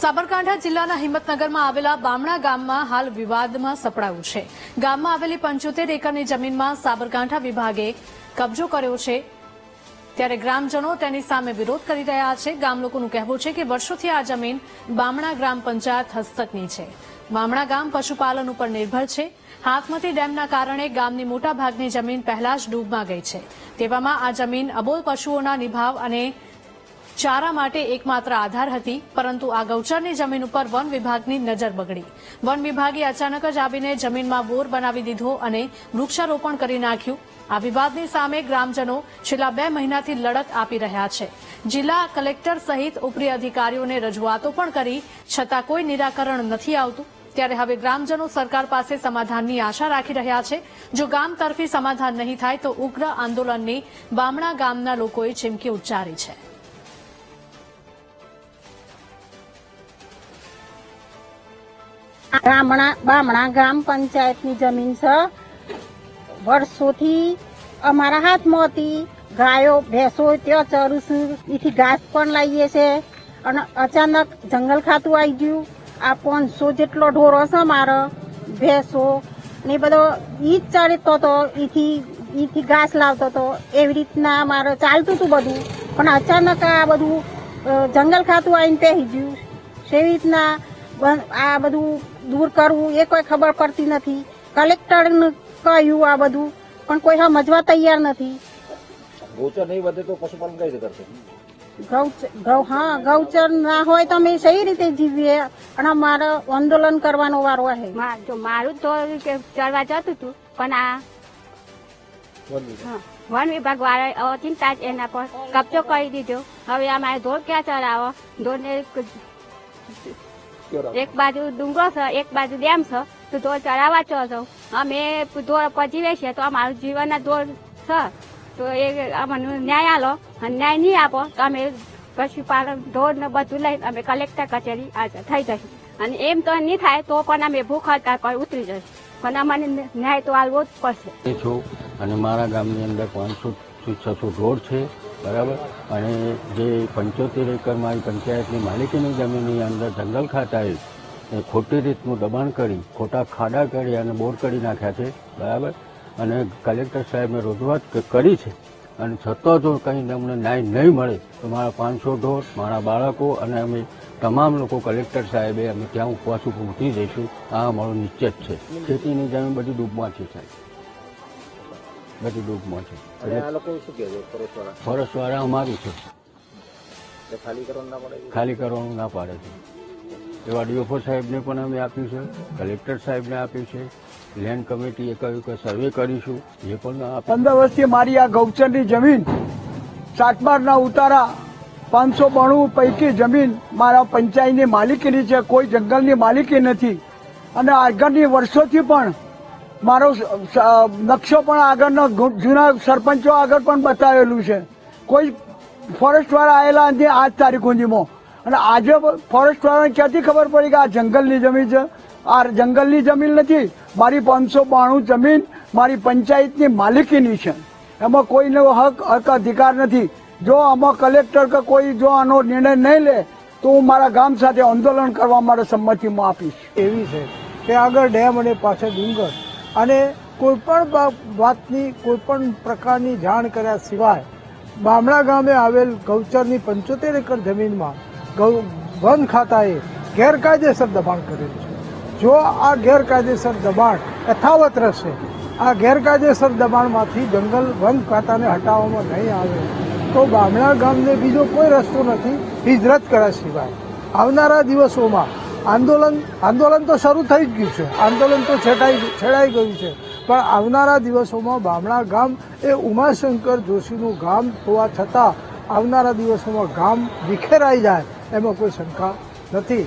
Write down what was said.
સાબરકાંઠા જિલ્લાના હિંમતનગરમાં આવેલા બામણા ગામમાં હાલ વિવાદમાં સપડાયું છે. ગામમાં આવેલી પંચોતેર એકરની જમીનમાં સાબરકાંઠા વિભાગે કબજો કર્યો છે. ત્યારે ગ્રામજનો તેની સામે વિરોધ કરી રહ્યા છે. ગામ લોકોનું કહેવું છે કે વર્ષોથી આ જમીન બામણા ગ્રામ પંચાયત હસ્તકની છે. બામણા ગામ પશુપાલન ઉપર નિર્ભર છે. હાથમતી ડેમના કારણે ગામની મોટાભાગની જમીન પહેલા જ ડૂબમાં ગઈ છે. તેવામાં આ જમીન અબોલ પશુઓના નિભાવ અને ચારા માટે એકમાત્ર આધાર હતી, પરંતુ આ ગૌચરની જમીન ઉપર વન વિભાગની નજર બગડી. વન વિભાગે અચાનક જ આવીને જમીનમાં બોર બનાવી દીધો અને વૃક્ષારોપણ કરી નાખ્યું. આ વિવાદની સામે ગ્રામજનો છેલ્લા બે મહિનાથી લડત આપી રહ્યા છે. જિલ્લા કલેક્ટર સહિત ઉપરી અધિકારીઓને રજૂઆતો પણ કરી, છતાં કોઈ નિરાકરણ નથી આવતું. ત્યારે હવે ગ્રામજનો સરકાર પાસે સમાધાનની આશા રાખી રહ્યા છે. જો ગામ તરફી સમાધાન નહીં થાય તો ઉગ્ર આંદોલનની બામણા ગામના લોકોએ ચીમકી ઉચ્ચારી છે. ગામડા બામણા ગ્રામ પંચાયતની જમીન છે. વર્ષોથી અમારા હાથમાં હતી ગાયો, ભેંસો, ત્યાં ચરું એથી ઘાસ પણ લાવીએ છે અને અચાનક જંગલ ખાતું આવી ગયું. આ પાંચસો જેટલો ઢોરો છે મારો, ભેંસો ને બધો, ઈ જ ચડતો હતો, ઈથી ઈથી ઘાસ લાવતો હતો. એવી રીતના મારે ચાલતું હતું બધું. પણ અચાનક આ બધું જંગલ ખાતું આવીને પહેરી ગયું. એવી રીતના આ બધું દૂર કરવું એ કોઈ ખબર પડતી નથી. કલેક્ટરને કહ્યું આ બધું પણ કોઈ સમજવા તૈયાર નથી. ગૌચર નહીં વધે તો પશુપાલન કઈ રીતે કરશે? ગૌ હા ગૌચર ના હોય તો અમે સહી રીતે જીવીએ અને મારે આંદોલન કરવાનો વારો છે મારું તો કે ચડવા જતું હતું પણ આ વન વિભાગ. હા, વન વિભાગ વાળા ચિંતા જ એના પર કબજો કરી દીધો. હવે અમારે ઢોર ક્યાં ચડાવો? ઢોરને? એક બાજુ ડુંગરો છે એક બાજુ ડેમ છે તો ઢોર ચડાવવા ચો છો. અમે ઢોર પજીવે છે તો અમારું જીવનના ઢોર છે. તો એ અમને ન્યાય આલો અને ન્યાય નહીં આપો તો અમે પશુપાલન ઢોર ને બધું લઈ અમે કલેક્ટર કચેરી હાજર થઈ જશું. અને એમ તો નહીં થાય તો પણ અમે ભૂખ હડતાલ પર ઉતરી જશે. પણ અમને ન્યાય તો આલવો જ પડશે. અને મારા ગામની અંદર પાંચસો થી છસો ઢોર છે. બરાબર? અને જે પંચોતેર એકર મારી પંચાયતની માલિકીની જમીનની અંદર જંગલ ખાતાએ ખોટી રીતનું દબાણ કરી, ખોટા ખાડા કરી અને બોર કરી નાખ્યા છે, બરાબર? અને કલેક્ટર સાહેબને રજૂઆત કરી છે. અને છતાં જો કંઈ અમને ન્યાય નહીં મળે, તો મારા પાંચસો ઢોર, મારા બાળકો અને અમે તમામ લોકો કલેક્ટર સાહેબે અમે ત્યાં ઉપવાસ ઉતરી જઈશું. આ અમારો નિશ્ચિત છે. ખેતીની જમીન બધી ડૂબમાં છે. સાહેબ બધી ડૂબમાં છે. અને આ એટલે લોકો શું કહે છે? વાળા ફોરેસ્ટવાળા અમારું છે. ખાલી કરવાનું ના પડે ખાલી કરવાનું ના પાડે છે. એવા ડીઓફો સાહેબને પણ અમે આપ્યું છે. કલેક્ટર સાહેબને આપ્યું છે. લેન્ડ કમિટીએ કહ્યું કે સર્વે કરીશું. એ પણ પંદર વર્ષથી મારી આ ગૌચરની જમીન સાતમારના ઉતારા પાંચસો બાણું પૈકી જમીન મારા પંચાયતની માલિકીની છે. કોઈ જંગલની માલિકી નથી. અને આગળની વર્ષોથી પણ મારો નકશો પણ આગળનો જૂના સરપંચો આગળ પણ બતાવેલું છે. કોઈ ફોરેસ્ટ વાળા આવેલા નથી આજ તારીખ સુધીમાં. અને આજે ફોરેસ્ટ વાળાને ક્યાંથી ખબર પડી કે આ જંગલની જમીન છે? આ જંગલની જમીન નથી. મારી પાંચસો બાણું જમીન મારી પંચાયતની માલિકીની છે. એમાં કોઈનો હક હક, અધિકાર નથી. જો આમાં કલેક્ટર કે કોઈ જો આનો નિર્ણય નહીં લે, તો હું મારા ગામ સાથે આંદોલન કરવા માટે સંમતિમાં આપીશ. એવી છે કે આગળ ડેમ અને પાછળ ડુંગર અને કોઈ પણ વાતની, કોઈપણ પ્રકારની જાણ કર્યા સિવાય બામણા ગામે આવેલ ગૌચરની પંચોતેર એકર જમીનમાં વન ખાતાએ ગેરકાયદેસર દબાણ કરેલું છે. જો આ ગેરકાયદેસર દબાણ યથાવત રહેશે, આ ગેરકાયદેસર દબાણમાંથી જંગલ વન ખાતાને હટાવવામાં નહીં આવે, તો બામણા ગામને બીજો કોઈ રસ્તો નથી હિજરત કર્યા સિવાય. આવનારા દિવસોમાં આંદોલન આંદોલન તો શરૂ થઈ જ ગયું છે. આંદોલન તો છેટાઈ છેડાઈ ગયું છે. પણ આવનારા દિવસોમાં બામણા ગામ એ ઉમાશંકર જોશીનું ગામ હોવા છતાં આવનારા દિવસોમાં ગામ વિખેરાઈ જાય એમાં કોઈ શંકા નથી.